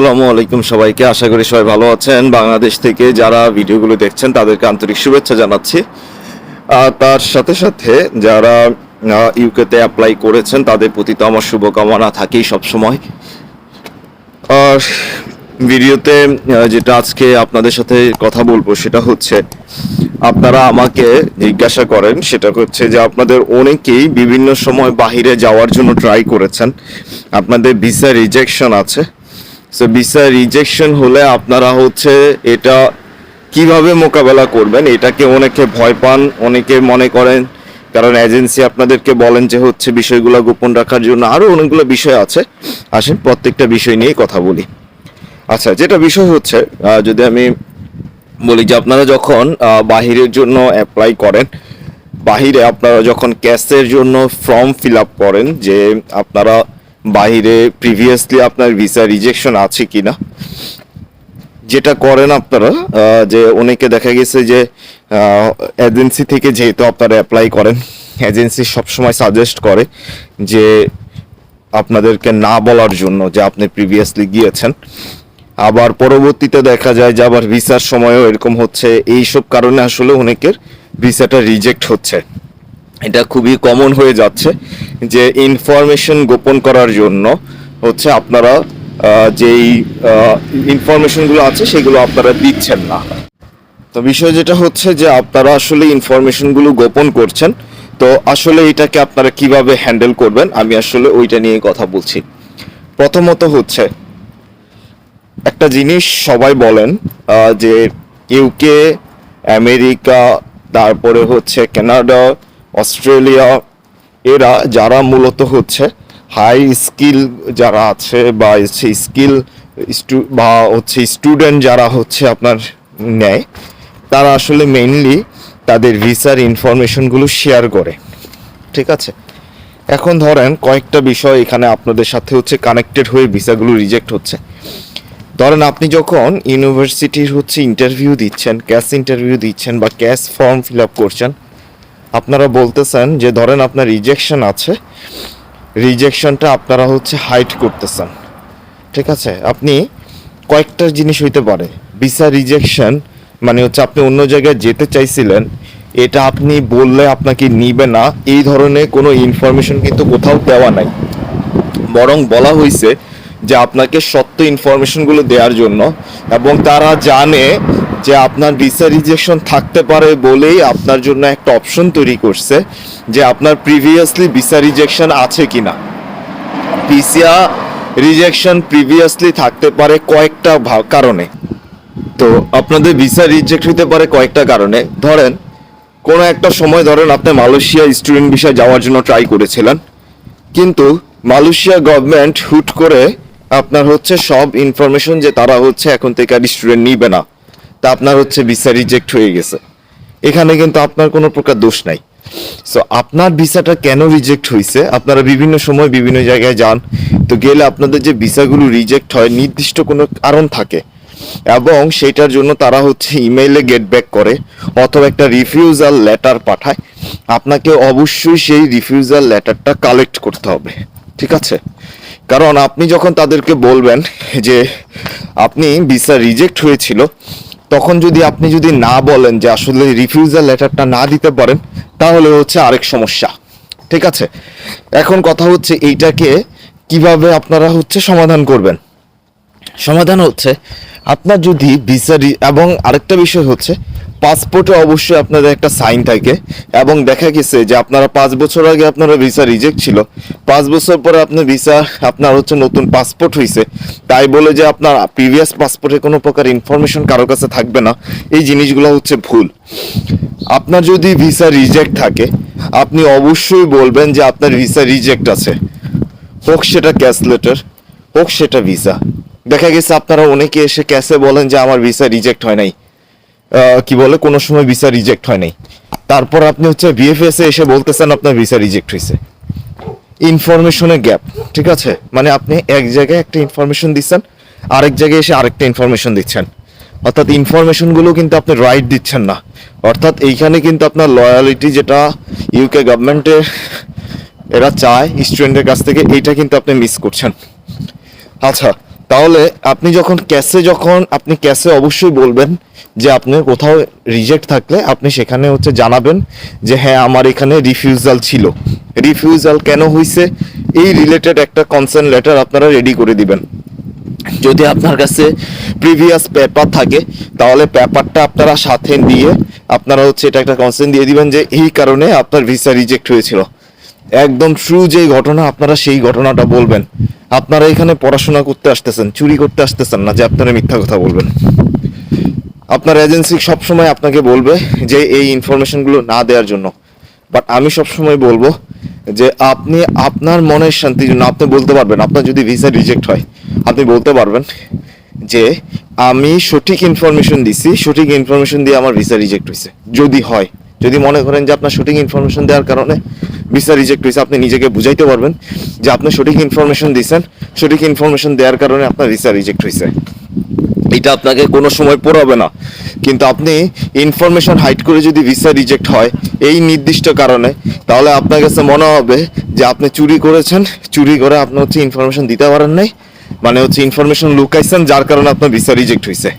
আসসালামু আলাইকুম সবাইকে। আশা করি সবাই ভালো আছেন। বাংলাদেশ থেকে যারা ভিডিওগুলো দেখছেন, তাদেরকে আন্তরিক শুভেচ্ছা জানাচ্ছি। তার সাথে সাথে যারা ইউকেতে অ্যাপ্লাই করেছেন, তাদের প্রতি তো আমার শুভকামনা থাকেই সবসময়। আর ভিডিওতে যেটা আজকে আপনাদের সাথে কথা বলব, সেটা হচ্ছে, আপনারা আমাকে জিজ্ঞাসা করেন, সেটা হচ্ছে যে আপনাদের অনেকেই বিভিন্ন সময় বাহিরে যাওয়ার জন্য ট্রাই করেছেন। আপনাদের ভিসা রিজেকশন আছে। সো ভিসা রিজেকশন হলে আপনারা হচ্ছে এটা কীভাবে মোকাবেলা করবেন? এটাকে অনেকে ভয় পান, অনেকে মনে করেন, কারণ এজেন্সি আপনাদেরকে বলেন যে হচ্ছে বিষয়গুলো গোপন রাখার জন্য আরও অনেকগুলো বিষয় আছে। আসেন, প্রত্যেকটা বিষয় নিয়ে কথা বলি। আচ্ছা যেটা বিষয় হচ্ছে যদি আমি বলি যে আপনারা যখন বাহিরের জন্য অ্যাপ্লাই করেন, বাহিরে আপনারা যখন ক্যাশের জন্য ফর্ম ফিল আপ করেন, যে আপনারা বাহিরে প্রিভিয়াসলি আপনার ভিসা রিজেকশন আছে কিনা? যেটা করেন আপনারা যে অনেকে দেখা গেছে যে এজেন্সি থেকে যেহেতু আপনারা অ্যাপ্লাই করেন এজেন্সি সবসময় সাজেস্ট করে যে আপনাদেরকে না বলার জন্য যে আপনি প্রিভিয়াসলি গিয়েছেন। আবার পরবর্তীতে দেখা যায় যে আবার ভিসার সময়ও এরকম হচ্ছে। এইসব কারণে আসলে অনেকের ভিসাটা রিজেক্ট হচ্ছে। এটা খুবই কমন হয়ে যাচ্ছে যে ইনফরমেশন গোপন করার জন্য হচ্ছে আপনারা যেই ইনফরমেশনগুলো আছে সেগুলো আপনারা দিচ্ছেন না। তো বিষয় যেটা হচ্ছে যে আপনারা আসলে ইনফরমেশনগুলো গোপন করছেন, তো আসলে এটাকে আপনারা কীভাবে হ্যান্ডেল করবেন আমি আসলে ওইটা নিয়ে কথা বলছি। প্রথমত হচ্ছে, একটা জিনিস সবাই বলেন যে ইউকে আমেরিকা তারপরে হচ্ছে কানাডা অস্ট্রেলিয়া এরা যারা মূলত হচ্ছে হাই স্কিল যারা আছে বা হচ্ছে স্কিল বা হচ্ছে স্টুডেন্ট যারা হচ্ছে আপনার নেয়, তারা আসলে মেইনলি তাদের ভিসার ইনফরমেশনগুলো শেয়ার করে। ঠিক আছে? এখন ধরেন কয়েকটা বিষয় এখানে আপনাদের সাথে হচ্ছে কানেক্টেড হয়ে ভিসাগুলো রিজেক্ট হচ্ছে। ধরেন আপনি যখন ইউনিভার্সিটির হচ্ছে ইন্টারভিউ দিচ্ছেন ক্যাশ ইন্টারভিউ দিচ্ছেন বা ক্যাশ ফর্ম ফিল আপ করছেন আপনারা বলতেছেন যে, ধরেন আপনার রিজেকশন আছে রিজেকশনটা আপনারা হচ্ছে হাইট করতেছেন। ঠিক আছে? আপনি কয়েকটা জিনিস হইতে পারে। ভিসা রিজেকশন মানে হচ্ছে আপনি অন্য জায়গায় যেতে চাইছিলেন, এটা আপনি বললে আপনাকে নিবে না। এই ধরনের কোনো ইনফরমেশন কিন্তু কোথাও দেওয়া নাই। বরং বলা হয়েছে যে আপনাকে সত্য ইনফরমেশনগুলো দেওয়ার জন্য এবং তারা জানে যে আপনার ভিসা রিজেকশন থাকতে পারে বলেই আপনার জন্য একটা অপশন তৈরি করছে যে আপনার প্রিভিয়াসলি ভিসা রিজেকশন আছে কিনা। ভিসা রিজেকশন প্রিভিয়াসলি থাকতে পারে কয়েকটা কারণে। তো আপনাদের ভিসা রিজেক্ট হতে পারে কয়েকটা কারণে। ধরেন, কোনো একটা সময় ধরেন আপনি মালয়েশিয়া স্টুডেন্ট ভিসা যাওয়ার জন্য ট্রাই করেছিলেন, কিন্তু মালয়েশিয়া গভর্নমেন্ট হুট করে আপনার হচ্ছে সব ইনফরমেশন যে তারা হচ্ছে এখন থেকে আর স্টুডেন্ট নিবে না, তা আপনার হচ্ছে ভিসা রিজেক্ট হয়ে গেছে। এখানে কিন্তু আপনার কোনো প্রকার দোষ নাই। সো আপনার ভিসাটা কেন রিজেক্ট হয়েছে আপনারা বিভিন্ন সময় বিভিন্ন জায়গায় যান, তো গেলে আপনাদের যে ভিসাগুলো রিজেক্ট হয় নির্দিষ্ট কোনো কারণ থাকে। এবং সেটার জন্য তারা হচ্ছে ইমেইলে গেট ব্যাক করে, অথবা একটা রিফিউজাল লেটার পাঠায়। আপনাকে অবশ্যই সেই রিফিউজাল লেটারটা কালেক্ট করতে হবে। ঠিক আছে? কারণ আপনি যখন তাদেরকে বলবেন যে আপনি ভিসা রিজেক্ট হয়েছিল, তখন যদি আপনি যদি না বলেন যে আসলে রিফিউজাল লেটারটা না দিতে পারেন, তাহলে হচ্ছে আরেক সমস্যা। ঠিক আছে? এখন কথা হচ্ছে এইটাকে কীভাবে আপনারা হচ্ছে সমাধান করবেন? সমাধান হচ্ছে, আপনার যদি ভিসা এবং আরেকটা বিষয় হচ্ছে পাসপোর্টে অবশ্যই আপনাদের একটা সাইন থাকে এবং দেখা গেছে যে আপনারা পাঁচ বছর আগে আপনারা ভিসা রিজেক্ট ছিল। পাঁচ বছর পরে আপনার ভিসা, আপনার হচ্ছে নতুন পাসপোর্ট হয়েছে তাই বলে যে আপনার প্রিভিয়াস পাসপোর্টে কোনো প্রকার ইনফরমেশন কারও কাছে থাকবে না। এই জিনিসগুলো হচ্ছে ভুল। আপনার যদি ভিসা রিজেক্ট থাকে, আপনি অবশ্যই বলবেন যে আপনার ভিসা রিজেক্ট আছে। হোক সেটা ক্যাশ লেটার হোক সেটা ভিসা। দেখা গেছে আপনারা অনেকে এসে ক্যাশে বলেন যে আমার ভিসা রিজেক্ট হয় নাই। কি বলে, কোনো সময় ভিসা রিজেক্ট হয় নাই। তারপর আপনি হচ্ছে বিএফএস এ এসে বলতেছেন আপনার ভিসা রিজেক্ট হয়েছে। ইনফরমেশনের গ্যাপ ঠিক আছে? মানে আপনি এক জায়গায় একটা ইনফরমেশন দিচ্ছেন, আরেক জায়গায় এসে আরেকটা ইনফরমেশন দিচ্ছেন। অর্থাৎ ইনফরমেশনগুলো কিন্তু আপনি রাইট দিচ্ছেন না। অর্থাৎ এইখানে কিন্তু আপনার লয়ালিটি যেটা ইউকে গভর্নমেন্টের এরা চায় স্টুডেন্টের কাছ থেকে, এইটা কিন্তু আপনি মিস করছেন। আচ্ছা তাহলে আপনি যখন ক্যাশে যখন, আপনি ক্যাশে অবশ্যই বলবেন যে আপনার কোথাও রিজেক্ট থাকলে আপনি সেখানে হচ্ছে জানাবেন যে হ্যাঁ আমার এখানে রিফিউজাল ছিল। রিফিউজাল কেন হয়েছে এই রিলেটেড একটা কনসার্ন লেটার আপনারা রেডি করে দিবেন। যদি আপনার কাছে প্রিভিয়াস পেপার থাকে, তাহলে পেপারটা আপনারা সাথে দিয়ে আপনারা হচ্ছে এটা একটা কনসেন্ট দিয়ে দিবেন যে এই কারণে আপনার ভিসা রিজেক্ট হয়েছিল। একদম ট্রু যে ঘটনা, আপনারা সেই ঘটনাটা বলবেন। আপনারা এখানে পড়াশোনা করতে আসতেছেন, চুরি করতে আসতেছেন না যে আপনারা মিথ্যা কথা বলবেন। আপনার এজেন্সি সবসময় আপনাকে বলবে যে এই ইনফরমেশনগুলো না দেওয়ার জন্য। বাট আমি সবসময় বলব যে আপনি আপনার মনের শান্তির জন্য, আপনি বলতে পারবেন, আপনার যদি ভিসা রিজেক্ট হয়, আপনি বলতে পারবেন যে আমি সঠিক ইনফরমেশন দিছি, সঠিক ইনফরমেশন দিয়ে আমার ভিসা রিজেক্ট হয়েছে যদি হয়, যদি মনে করেন যে আপনার সঠিক ইনফরমেশন দেওয়ার কারণে ভিসা রিজেক্ট হয়েছে আপনি নিজেকে বুঝাইতে পারবেন যে আপনি সঠিক ইনফরমেশন দিয়েছেন সঠিক ইনফরমেশন দেওয়ার কারণে আপনার ভিসা রিজেক্ট হয়েছে এটা আপনাকে কোনো সময় পড়াবে না। কিন্তু আপনি ইনফরমেশন হাইড করে যদি ভিসা রিজেক্ট হয়, এই নির্দিষ্ট কারণে, তাহলে আপনার কাছে মনে হবে যে আপনি চুরি করেছেন। চুরি করে আপনি হচ্ছে ইনফরমেশন দিতে পারেন নাই। মানে হচ্ছে ইনফরমেশন লুকাইছেন, যার কারণে আপনার ভিসা রিজেক্ট হয়েছে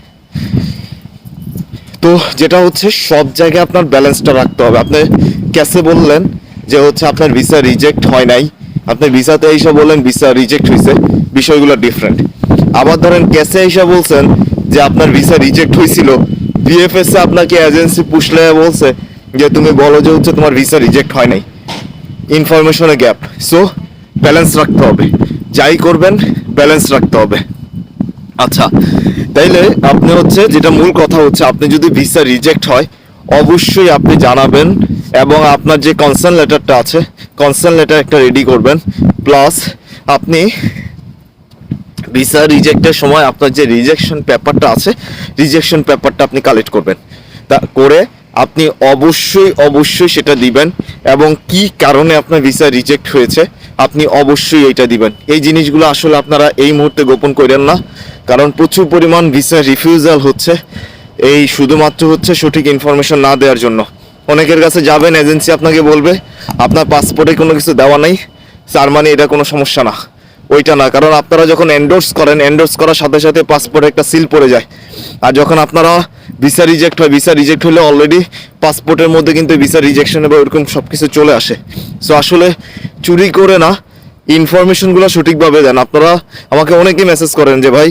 তো যেটা হচ্ছে, সব জায়গায় আপনার ব্যালেন্সটা রাখতে হবে। আপনি ক্যাসে বললেন যে হচ্ছে আপনার ভিসা রিজেক্ট হয় নাই। আপনি ভিসাতে এসে বললেন ভিসা রিজেক্ট হয়েছে বিষয়গুলো ডিফারেন্ট আবার ধরেন ক্যাসে এসে বলছেন যে আপনার ভিসা রিজেক্ট হয়েছিল বিএফএস এ আপনাকে এজেন্সি পুষলে বলছে যে তুমি বলো যে হচ্ছে তোমার ভিসা রিজেক্ট হয় নাই। ইনফরমেশনে গ্যাপ সো ব্যালেন্স রাখতে হবে। যাই করবেন ব্যালেন্স রাখতে হবে। আচ্ছা তাইলে আপনি হচ্ছে যেটা মূল কথা হচ্ছে, আপনি যদি ভিসা রিজেক্ট হয় অবশ্যই আপনি জানাবেন এবং আপনার যে কনসার্ন লেটারটা আছে কনসার্ন লেটার একটা রেডি করবেন। প্লাস আপনি ভিসা রিজেক্টের সময় আপনার যে রিজেকশন পেপারটা আছে রিজেকশন পেপারটা আপনি কালেক্ট করবেন। তা করে আপনি অবশ্যই অবশ্যই সেটা দিবেন এবং কি কারণে আপনার ভিসা রিজেক্ট হয়েছে, আপনি অবশ্যই এইটা দিবেন। এই জিনিসগুলো আসলে আপনারা এই মুহূর্তে গোপন করেন না, কারণ প্রচুর পরিমাণ ভিসা রিফিউজাল হচ্ছে। এই শুধুমাত্র হচ্ছে সঠিক ইনফরমেশন না দেওয়ার জন্য। অনেকের কাছে যাবেন এজেন্সি আপনাকে বলবে, আপনার পাসপোর্টে কোনো কিছু দেওয়া নেই, তার মানে এটা কোনো সমস্যা না। ওইটা না, কারণ আপনারা যখন এন্ডোর্স করেন এন্ডোর্স করার সাথে সাথে পাসপোর্টে একটা সিল পড়ে যায়। আর যখন আপনারা ভিসা রিজেক্ট হয় ভিসা রিজেক্ট হলে অলরেডি পাসপোর্টের মধ্যে কিন্তু ভিসা রিজেকশন বা ওরকম সব কিছু চলে আসে। সো আসলে চুরি করে না ইনফরমেশনগুলো সঠিকভাবে দেন। আপনারা আমাকে অনেকেই মেসেজ করেন যে, ভাই,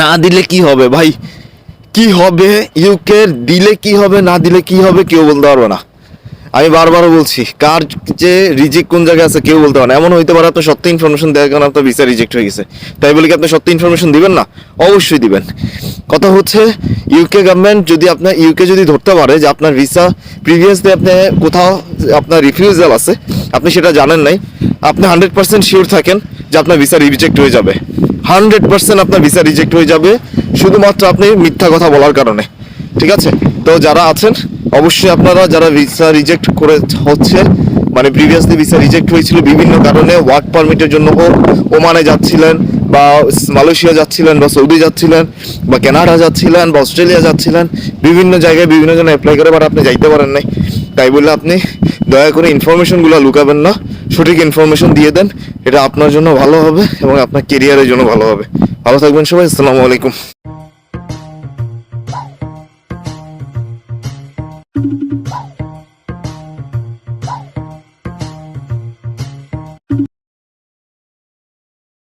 না দিলে কি হবে? ভাই কি হবে? ইউকে দিলে কি হবে? না দিলে কি হবে? কেউ বলতে পারবে না। আমি বারবার বলছি, কার যে রিজেক্ট কোন জায়গায় আছে কেউ বলতে পারে না। এমন হইতে পারে আপনার সত্য ইনফরমেশন দেওয়ার কারণে আপনার ভিসা রিজেক্ট হয়ে গেছে। তাই বলে কি আপনি সত্য ইনফরমেশন দিবেন না? অবশ্যই দিবেন। কথা হচ্ছে ইউকে গভর্নমেন্ট যদি আপনার ইউকে যদি ধরতে পারে যে আপনার ভিসা প্রিভিয়াসলি আপনি কোথাও, আপনার রিফিউজাল আছে, আপনি সেটা জানেন নাই, আপনি হান্ড্রেড পার্সেন্ট শিওর থাকেন যে আপনার ভিসা রিজেক্ট হয়ে যাবে। হান্ড্রেড পার্সেন্ট আপনার ভিসা রিজেক্ট হয়ে যাবে। শুধুমাত্র আপনি মিথ্যা কথা বলার কারণে, ঠিক আছে? তো যারা আছেন, অবশ্যই আপনারা যারা ভিসা রিজেক্ট করে হচ্ছে মানে প্রিভিয়াসলি ভিসা রিজেক্ট হয়েছিল বিভিন্ন কারণে ওয়ার্ক পারমিটের জন্য হোক ওমানে যাচ্ছিলেন, বা মালয়েশিয়া যাচ্ছিলেন, বা সৌদি যাচ্ছিলেন, বা কানাডা যাচ্ছিলেন, বা অস্ট্রেলিয়া যাচ্ছিলেন, বিভিন্ন জায়গায় বিভিন্ন জন অ্যাপ্লাই করে বাট আপনি যাইতে পারেন নাই। তাই বলে আপনি দয়া করে ইনফরমেশনগুলো লুকাবেন না, সঠিক ইনফরমেশন দিয়ে দেন, এটা আপনার জন্য ভালো হবে এবং আপনার কেরিয়ারের জন্য ভালো হবে। ভালো থাকবেন সবাই, আসসালামু আলাইকুম।